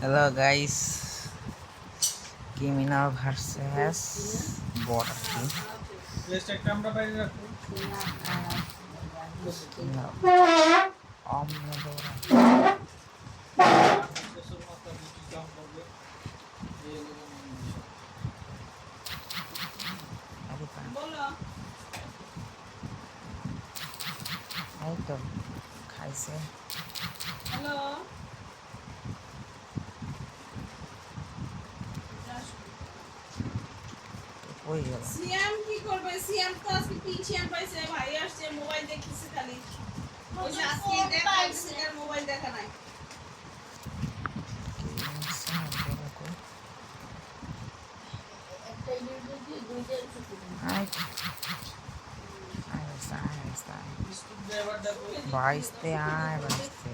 Hello guys criminal versus bot কি প্লেস্টটা আমরা ওই গেল সিয়াম কি করবে সিয়াম তো আজকে পিছিয়াম পাইছে ভাই আসছে মোবাইল দেখতেছে খালি ওই যে আজকে দেখা সিয়ার মোবাইল দেখা নাই বিস্কুট ড্রাইভার দেখো বাইশতে আয় বাইশতে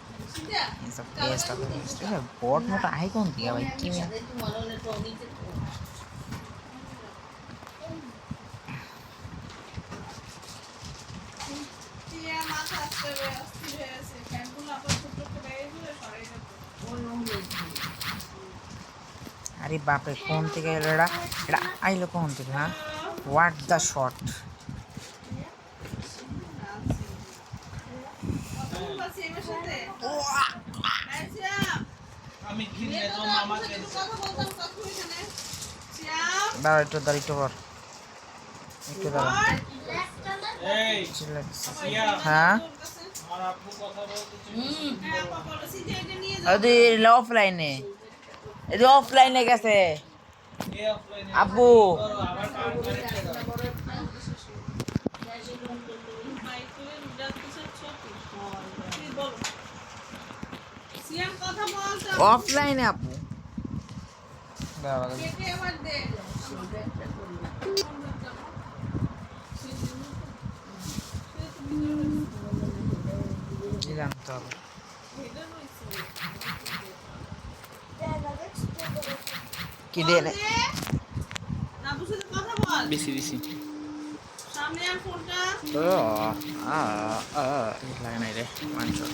অস্থির হয়ে আছে ফ্যানগুলো আবার ছোট ছোট ব্যাগে গুলো সরাই যাব আরে বাপরে, কোন থেকে এলো এটা এটা আইলো কোন থেকে হ্যাঁ? হোয়াট দ্য শট আমি কিনে তো আমাকে দাঁড়া একটু দাঁড়া একটু পর। একটু দাঁড়া। হ্যাঁ? আপু অফলাইনে অফলাইনে গেছে। এই অফলাইনে আপু। জানতে হবে? কি দিয়ে নে? না বুঝে কথা বল। বেশি বেশি। সামনে আর ফোনটা। ও আ আ লাগে নাই রে ওয়ান শট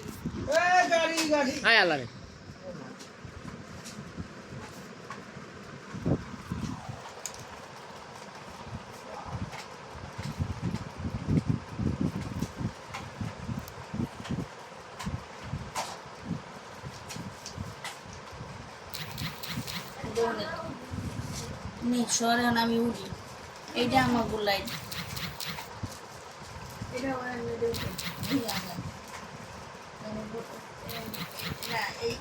হাই আল্লাহ শহরে আমি উঠি। এইটা আমার গোলাই এটা এই